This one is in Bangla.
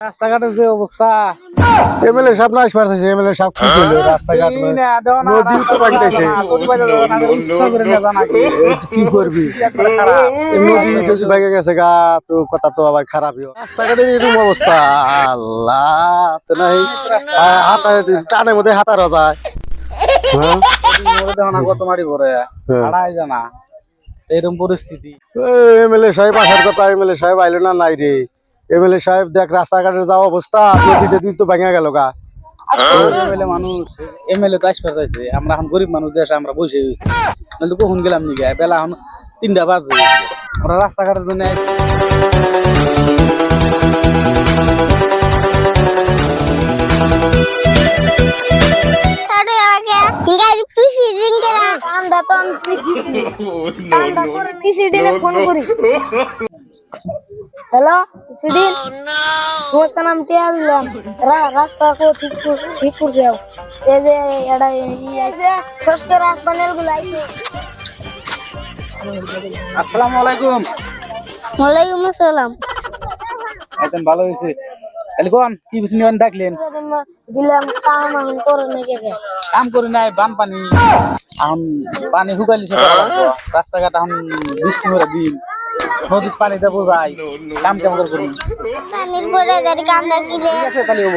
রাস্তাঘাটের যে অবস্থা। এমএলএ সাহেব না আসবার চাইছে এমএলএ সাহেব কি করল রাস্তাঘাট এই না, দেও না, নদী তো নাকি। কি করবি। নদী যদি ভেঙে গেছে গা তো কথা তো আবার খারাপই। হয়। রাস্তাঘাটের এরকম অবস্থা আল্লাহ তো নাই। হাতা টানের মধ্যে হাতারও যায় হ্যাঁ। হ্যাঁ। এরকম পরিস্থিতি। এমএলএ সাহেব আসার কথা এমএলএ সাহেব আইলো না নাই রে। এমএলএ সাহেব দেখ রাস্তাঘাটের যাওয়া অবস্থা নদী টদী তো ভেঙে গেল গা। এমএলএ মানুষ এমএলএ তো আসবার চাইছে আমরা এখন গরিব মানুষ দেশে আমরা বসে গেছি নাহলে কখন গেলাম নি গায়ে বেলা এখন তিনটা বাজে। আমরা রাস্তাঘাটের জন্য দিনে ফোন করি। হ্যালো সিদিন তোমার তো নাম টিয়া দিলাম। রাস্তা কো ঠিক ঠিক করছে এই যে এটা ই আছে ষষ্ঠ রাস্তা গুলো আইছে। আসসালামু আলাইকুম। ওয়ালাইকুম আসসালাম। একদম ভালো হয়েছে। তাহলে কোন কি ডাকলেন? দিলাম কাম এখন করে নাকি কাম করি নাই বান পানি এখন পানি শুকাইলিছে রাস্তাঘাট এখন বৃষ্টি করে দিন। নদীর পানি দেবো ভাই। কাম কেমন করে করুন পানির পরে যারি কামটা কি ঠিক আছে তাহলে হব।